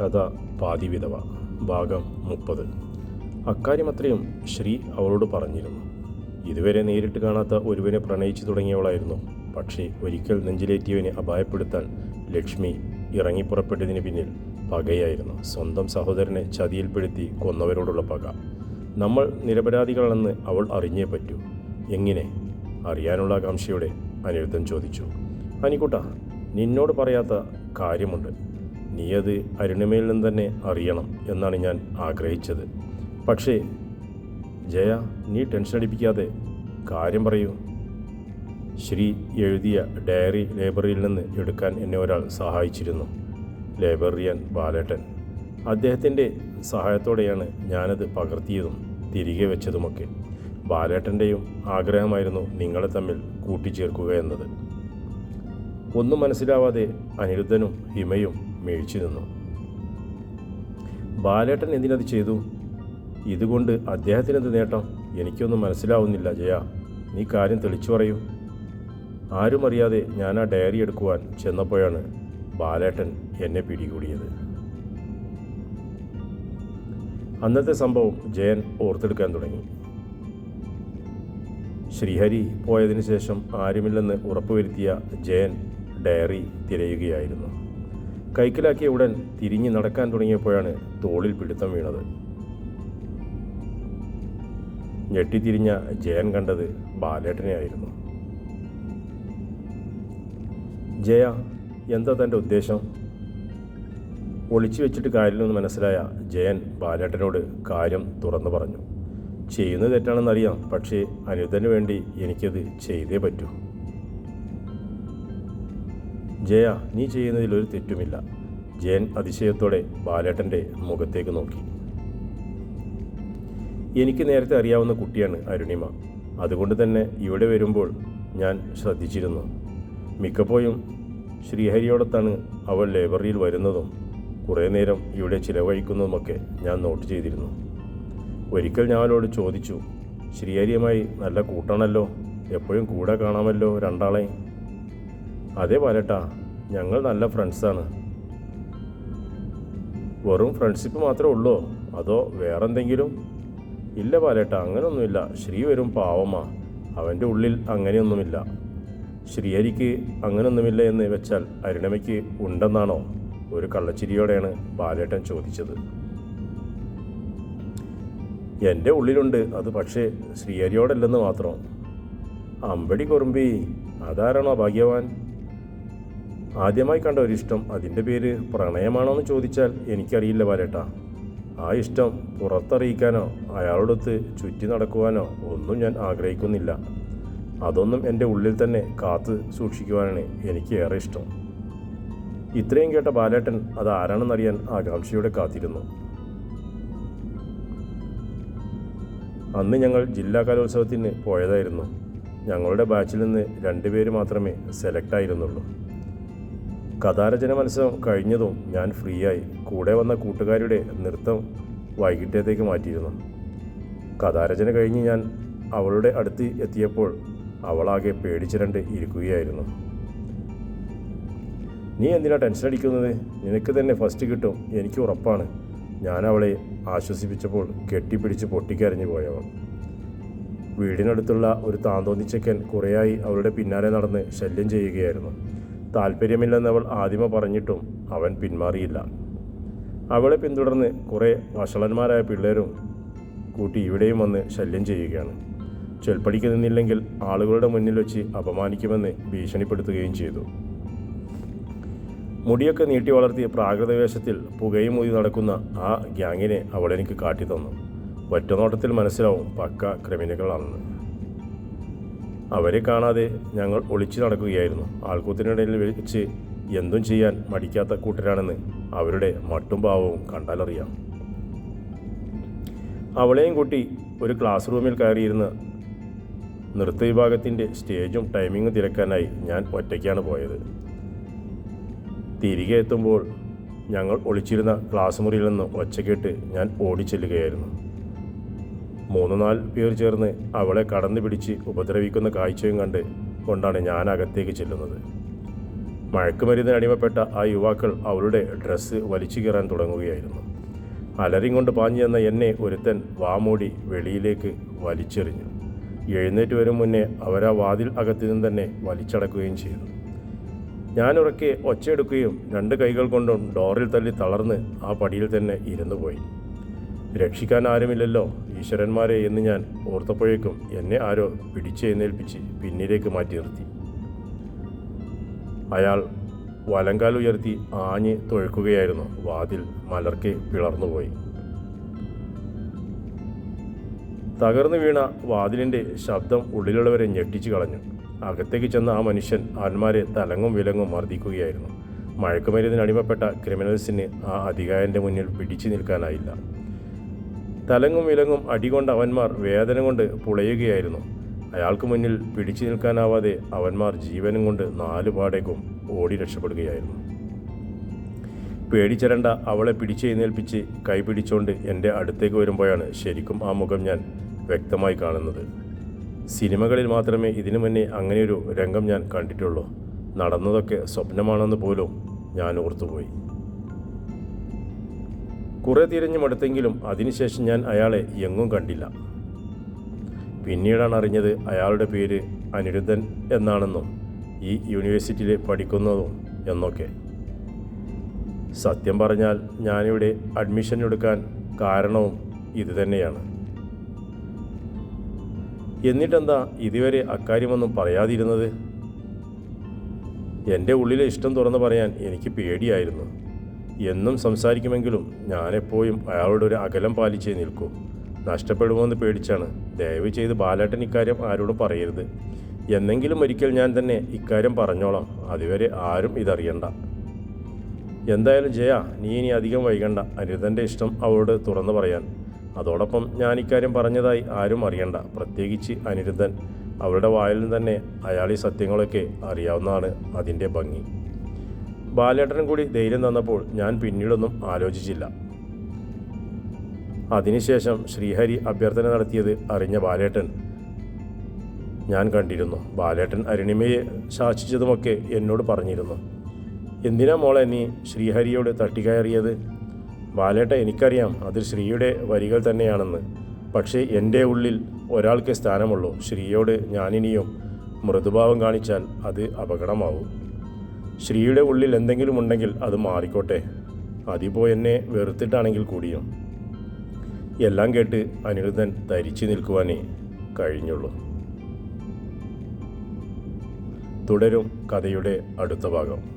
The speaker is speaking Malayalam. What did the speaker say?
കഥ പാതിവിധവ ഭാഗം മുപ്പത്. അക്കാര്യമത്രയും ശ്രീ അവളോട് പറഞ്ഞിരുന്നു. ഇതുവരെ നേരിട്ട് കാണാത്ത ഒരുവനെ പ്രണയിച്ചു തുടങ്ങിയവളായിരുന്നു. പക്ഷേ ഒരിക്കൽ നെഞ്ചിലേറ്റിയവനെ അപായപ്പെടുത്താൻ ലക്ഷ്മി ഇറങ്ങിപ്പുറപ്പെട്ടതിന് പിന്നിൽ പകയായിരുന്നു. സ്വന്തം സഹോദരനെ ചതിയിൽപ്പെടുത്തി കൊന്നവരോടുള്ള പക. നമ്മൾ നിരപരാധികളാണെന്ന് അവൾ അറിഞ്ഞേ പറ്റൂ. എങ്ങനെ? അറിയാനുള്ള ആകാംക്ഷയോടെ അനിരുദ്ധൻ ചോദിച്ചു. അനിക്കുട്ട നിന്നോട് പറയാത്ത കാര്യമുണ്ട്. നീ അത് അരുണിമയിൽ നിന്ന് തന്നെ അറിയണം എന്നാണ് ഞാൻ ആഗ്രഹിച്ചത്. പക്ഷേ ജയ നീ ടെൻഷൻ അടിപ്പിക്കാതെ കാര്യം പറയൂ. ശ്രീ എഴുതിയ ഡയറി ലൈബ്രറിയിൽ നിന്ന് എടുക്കാൻ എന്നെ ഒരാൾ സഹായിച്ചിരുന്നു. ലൈബ്രറിയൻ ബാലേട്ടൻ. അദ്ദേഹത്തിന്റെ സഹായത്തോടെയാണ് ഞാനത് പകർത്തിയതും തിരികെ വെച്ചതുമൊക്കെ. ബാലേട്ടന്റെയും ആഗ്രഹമായിരുന്നു നിങ്ങളെ തമ്മിൽ കൂട്ടിച്ചേർക്കുക എന്നത്. ഒന്നും മനസ്സിലാവാതെ അനിരുദ്ധനും ഹിമയും മേഴിച്ചു നിന്നു ബാലേട്ടൻ എന്തിനത് ചെയ്തു? ഇതുകൊണ്ട് അദ്ദേഹത്തിനെന്ത് നേട്ടം? എനിക്കൊന്നും മനസ്സിലാവുന്നില്ല ജയ. നീ കാര്യം തെളിച്ചു പറയൂ. ആരും അറിയാതെ ഞാൻ ആ ഡയറി എടുക്കുവാൻ ചെന്നപ്പോഴാണ് ബാലേട്ടൻ എന്നെ പിടികൂടിയത്. അന്നത്തെ സംഭവം ജയൻ ഓർത്തെടുക്കാൻ തുടങ്ങി. ശ്രീഹരി പോയതിനു ശേഷം ആരുമില്ലെന്ന് ഉറപ്പുവരുത്തിയ ജയൻ ഡയറി തിരയുകയായിരുന്നു. കൈക്കലാക്കിയ ഉടൻ തിരിഞ്ഞു നടക്കാൻ തുടങ്ങിയപ്പോഴാണ് തോളിൽ പിടുത്തം വീണത്. ഞെട്ടിത്തിരിഞ്ഞ ജയൻ കണ്ടത് ബാലേട്ടനെയായിരുന്നു. ജയ എന്താ തന്റെ ഉദ്ദേശം? ഒളിച്ചു വെച്ചിട്ട് കാര്യമെന്ന് മനസ്സിലായ ജയൻ ബാലേട്ടനോട് കാര്യം തുറന്നു പറഞ്ഞു. ചെയ്യുന്നത് തെറ്റാണെന്നറിയാം പക്ഷേ അനിരുദ്ധന് വേണ്ടി എനിക്കത് ചെയ്തേ പറ്റൂ. ജയ നീ ചെയ്യുന്നതിൽ ഒരു തെറ്റുമില്ല. ജയൻ അതിശയത്തോടെ ബാലേട്ടന്റെ മുഖത്തേക്ക് നോക്കി. എനിക്ക് നേരത്തെ അറിയാവുന്ന കുട്ടിയാണ് അരുണിമ. അതുകൊണ്ട് തന്നെ ഇവിടെ വരുമ്പോൾ ഞാൻ ശ്രദ്ധിച്ചിരുന്നു. മിക്കപ്പോഴും ശ്രീഹരിയോടത്താണ് അവൾ ലൈബ്രറിയിൽ വരുന്നതും കുറേ നേരം ഇവിടെ ചിലവഴിക്കുന്നതുമൊക്കെ ഞാൻ നോട്ട് ചെയ്തിരുന്നു. ഒരിക്കൽ ഞാൻ അവളോട് ചോദിച്ചു ശ്രീഹരിയുമായി നല്ല കൂട്ടാണല്ലോ? എപ്പോഴും കൂടെ കാണാമല്ലോ രണ്ടാളെ അതേ പാലട്ടാ ഞങ്ങൾ നല്ല ഫ്രണ്ട്സാണ് വെറും ഫ്രണ്ട്ഷിപ്പ് മാത്രമേ ഉള്ളൂ? അതോ വേറെന്തെങ്കിലും? ഇല്ല പാലേട്ടാ അങ്ങനെയൊന്നുമില്ല ശ്രീ വരും പാവമാ. അവന്റെ ഉള്ളിൽ അങ്ങനെയൊന്നുമില്ല. ശ്രീഹരിക്ക് അങ്ങനെയൊന്നുമില്ല എന്ന് വെച്ചാൽ അരുണമയ്ക്ക് ഉണ്ടെന്നാണോ ഒരു കള്ളച്ചിരിയോടെയാണ് ബാലേട്ടൻ ചോദിച്ചത്. എന്റെ ഉള്ളിലുണ്ട് അത് പക്ഷേ ശ്രീഹരിയോടല്ലെന്ന് മാത്രം. അമ്പടി കുറുമ്പി അതാരാണോ ഭാഗ്യവാൻ? ആദ്യമായി കണ്ട ഒരു ഇഷ്ടം അതിന്റെ പേര് പ്രണയമാണോ എന്ന് ചോദിച്ചാൽ എനിക്കറിയില്ല ബാലേട്ടാ. ആ ഇഷ്ടം പുറത്തറിയിക്കാനോ അയാളോടൊത്ത് ചുറ്റി നടക്കുവാനോ ഒന്നും ഞാൻ ആഗ്രഹിക്കുന്നില്ല. അതൊന്നും എന്റെ ഉള്ളിൽ തന്നെ കാത്ത് സൂക്ഷിക്കുവാനാണ് എനിക്ക് ഏറെ ഇഷ്ടം. ഇത്രയും കേട്ട ബാലേട്ടൻ അത് ആരാണെന്നറിയാൻ ആകാംക്ഷയോടെ കാത്തിരുന്നു. അന്ന് ഞങ്ങൾ ജില്ലാ കലോത്സവത്തിന് പോയതായിരുന്നു. ഞങ്ങളുടെ ബാച്ചിൽ നിന്ന് രണ്ടുപേര് മാത്രമേ സെലക്ട് ആയിരുന്നുള്ളൂ. കഥാരചന മത്സരം കഴിഞ്ഞതും ഞാൻ ഫ്രീ ആയി കൂടെ വന്ന കൂട്ടുകാരുടെ നൃത്തം വൈകിട്ടത്തേക്ക് മാറ്റിയിരുന്നു. കഥാരചന കഴിഞ്ഞ് ഞാൻ അവളുടെ അടുത്ത് എത്തിയപ്പോൾ അവളാകെ പേടിച്ചിരണ്ട് ഇരിക്കുകയായിരുന്നു. നീ എന്തിനാ ടെൻഷൻ അടിക്കുന്നത്? നിനക്ക് തന്നെ ഫസ്റ്റ് കിട്ടും. എനിക്ക് ഉറപ്പാണ്. ഞാൻ അവളെ ആശ്വസിപ്പിച്ചപ്പോൾ കെട്ടിപ്പിടിച്ച് പൊട്ടിക്കരഞ്ഞു പോയവൾ. വീടിനടുത്തുള്ള ഒരു താന്തോന്നിച്ചക്കൻ കുറേയായി അവളുടെ പിന്നാലെ നടന്ന് ശല്യം ചെയ്യുകയായിരുന്നു. താല്പര്യമില്ലെന്ന് അവൾ ആദ്യമ പറഞ്ഞിട്ടും അവൻ പിന്മാറിയില്ല. അവളെ പിന്തുടർന്ന് കുറേ വഷളന്മാരായ പിള്ളേരും കൂട്ടി ഇവിടെയും വന്ന് ശല്യം ചെയ്യുകയാണ്. ചൊൽപ്പടിക്ക് നിന്നില്ലെങ്കിൽ ആളുകളുടെ മുന്നിൽ വെച്ച് അപമാനിക്കുമെന്ന് ഭീഷണിപ്പെടുത്തുകയും ചെയ്തു. മുടിയൊക്കെ നീട്ടി വളർത്തിയ പ്രാകൃത വേഷത്തിൽ പുകയും ഊതി നടക്കുന്ന ആ ഗ്യാങ്ങിനെ അവളെനിക്ക് കാട്ടിത്തന്നു. ഒറ്റനോട്ടത്തിൽ മനസ്സിലാവും പക്ക ക്രിമിനലുകളാണെന്ന്. അവരെ കാണാതെ ഞങ്ങൾ ഒളിച്ചു നടക്കുകയായിരുന്നു. ആൾക്കൂത്തിനിടയിൽ വെച്ച് എന്തും ചെയ്യാൻ മടിക്കാത്ത കൂട്ടരാണെന്ന് അവരുടെ മട്ടും ഭാവവും കണ്ടാലറിയാം. അവളെയും കൂട്ടി ഒരു ക്ലാസ് റൂമിൽ കയറിയിരുന്ന നൃത്തവിഭാഗത്തിന്റെ സ്റ്റേജും ടൈമിങ്ങും തിരക്കാനായി ഞാൻ ഒറ്റയ്ക്കാണ് പോയത്. തിരികെ എത്തുമ്പോൾ ഞങ്ങൾ ഒളിച്ചിരുന്ന ക്ലാസ് മുറിയിൽ നിന്ന് ഒച്ചക്കേട്ട് ഞാൻ ഓടിച്ചെല്ലുകയായിരുന്നു. മൂന്ന് നാല് പേർ ചേർന്ന് അവളെ കടന്നു പിടിച്ച് ഉപദ്രവിക്കുന്ന കാഴ്ചയും കണ്ട് കൊണ്ടാണ് ഞാൻ അകത്തേക്ക് ചെല്ലുന്നത്. മഴക്കുമരുന്നിന് അടിമപ്പെട്ട ആ യുവാക്കൾ അവളുടെ ഡ്രസ്സ് വലിച്ചു കീറാൻ തുടങ്ങുകയായിരുന്നു. അലറിയും കൊണ്ട് പാഞ്ഞു ചെന്ന എന്നെ ഒരുത്തൻ വാമൂടി വെളിയിലേക്ക് വലിച്ചെറിഞ്ഞു. എഴുന്നേറ്റ് വരും മുന്നേ അവരാ വാതിൽ അകത്തു നിന്ന് തന്നെ വലിച്ചടക്കുകയും ചെയ്തു. ഞാൻ ഉറക്കെ ഒച്ചയെടുക്കുകയും രണ്ട് കൈകൾ കൊണ്ടും ഡോറിൽ തല്ലി തളർന്ന് ആ പടിയിൽ തന്നെ ഇരുന്നു പോയി. രക്ഷിക്കാൻ ആരുമില്ലല്ലോ. ഈശ്വരന്മാരെ എന്ന് ഞാൻ ഓർത്തപ്പോഴേക്കും എന്നെ ആരോ പിടിച്ചെഴുന്നേൽപ്പിച്ച് പിന്നിലേക്ക് മാറ്റി നിർത്തി. അയാൾ വലങ്കാൽ ഉയർത്തി ആഞ്ഞ് തൊഴുക്കുകയായിരുന്നു. വാതിൽ മലർക്കെ പിളർന്നുപോയി. തകർന്നു വീണ വാതിലിന്റെ ശബ്ദം ഉള്ളിലുള്ളവരെ ഞെട്ടിച്ചു കളഞ്ഞു. അകത്തേക്ക് ചെന്ന ആ മനുഷ്യൻ ആന്മാരെ തലങ്ങും വിലങ്ങും മർദ്ദിക്കുകയായിരുന്നു. മഴക്കുമരുന്നിന് അടിമപ്പെട്ട ക്രിമിനൽസിന് ആ അധികാരന്റെ മുന്നിൽ പിടിച്ചു നിൽക്കാനായില്ല. തലങ്ങും വിലങ്ങും അടികൊണ്ട് അവന്മാർ വേദന കൊണ്ട് പുളയുകയായിരുന്നു. അയാൾക്ക് മുന്നിൽ പിടിച്ചു നിൽക്കാനാവാതെ അവന്മാർ ജീവനും കൊണ്ട് നാലു പാടേക്കും ഓടി രക്ഷപ്പെടുകയായിരുന്നു. പേടിച്ചരണ്ട അവളെ പിടിച്ചെഴുന്നേൽപ്പിച്ച് കൈ പിടിച്ചുകൊണ്ട് എന്റെ അടുത്തേക്ക് വരുമ്പോഴാണ് ശരിക്കും ആ മുഖം ഞാൻ വ്യക്തമായി കാണുന്നത്. സിനിമകളിൽ മാത്രമേ ഇതിനു മുന്നേ അങ്ങനെയൊരു രംഗം ഞാൻ കണ്ടിട്ടുള്ളൂ. നടന്നതൊക്കെ സ്വപ്നമാണെന്ന് പോലും ഞാൻ ഓർത്തുപോയി. കുറെ തിരഞ്ഞു മടുത്തെങ്കിലും അതിനുശേഷം ഞാൻ അയാളെ എങ്ങും കണ്ടില്ല. പിന്നീടാണ് അറിഞ്ഞത് അയാളുടെ പേര് അനിരുദ്ധൻ എന്നാണെന്നും ഈ യൂണിവേഴ്സിറ്റിയിൽ പഠിക്കുന്നതും എന്നൊക്കെ. സത്യം പറഞ്ഞാൽ ഞാനിവിടെ അഡ്മിഷൻ എടുക്കാൻ കാരണവും ഇതുതന്നെയാണ്. എന്നിട്ടെന്താ ഇതുവരെ അക്കാര്യമൊന്നും പറയാതിരുന്നത്? എന്റെ ഉള്ളിലെ ഇഷ്ടം തുറന്നു പറയാൻ എനിക്ക് പേടിയായിരുന്നു. എന്നും സംസാരിക്കുമെങ്കിലും ഞാനെപ്പോഴും അയാളോട് ഒരു അകലം പാലിച്ചേ നിൽക്കൂ. നഷ്ടപ്പെടുമോയെന്ന് പേടിച്ചാണ്. ദയവ് ചെയ്ത് ബാലേട്ടൻ ഇക്കാര്യം ആരോടും പറയരുത്. എന്നെങ്കിലും ഒരിക്കൽ ഞാൻ തന്നെ ഇക്കാര്യം പറഞ്ഞോളാം. അതുവരെ ആരും ഇതറിയണ്ട. എന്തായാലും ജയ നീ ഇനി അധികം വൈകണ്ട. അനിരുദ്ധന്റെ ഇഷ്ടം അവളോട് തുറന്നു പറയാൻ. അതോടൊപ്പം ഞാൻ ഇക്കാര്യം പറഞ്ഞതായി ആരും അറിയണ്ട. പ്രത്യേകിച്ച് അനിരുദ്ധൻ. അവളുടെ വായിൽ നിന്ന് തന്നെ അയാളീ സത്യങ്ങളൊക്കെ അറിയാവുന്നതാണ് അതിന്റെ ഭംഗി. ബാലേട്ടനും കൂടി ധൈര്യം തന്നപ്പോൾ ഞാൻ പിന്നീടൊന്നും ആലോചിച്ചില്ല. അതിനുശേഷം ശ്രീഹരി അഭ്യർത്ഥന നടത്തിയത് അറിഞ്ഞ ബാലേട്ടൻ. ഞാൻ കണ്ടിരുന്നു. ബാലേട്ടൻ അരുണിമയെ ശാസിച്ചതുമൊക്കെ എന്നോട് പറഞ്ഞിരുന്നു. എന്തിനാ മോളെ നീ ശ്രീഹരിയോട് തട്ടിക്കയറിയത്? ബാലേട്ട എനിക്കറിയാം അത് ശ്രീയുടെ വരികൾ തന്നെയാണെന്ന്. പക്ഷേ എന്റെ ഉള്ളിൽ ഒരാൾക്ക് സ്ഥാനമുള്ളൂ. ശ്രീയോട് ഞാനിനിയും മൃദുഭാവം കാണിച്ചാൽ അത് അപകടമാവും. ശ്രീയുടെ ഉള്ളിൽ എന്തെങ്കിലും ഉണ്ടെങ്കിൽ അത് മാറിക്കോട്ടെ. അതിപ്പോ എന്നെ വെറുത്തിട്ടാണെങ്കിൽ കൂടിയും. എല്ലാം കേട്ട് അനിരുദ്ധൻ തരിച്ചു നിൽക്കുവാനേ കഴിഞ്ഞുള്ളൂ. തുടരും കഥയുടെ അടുത്ത ഭാഗം.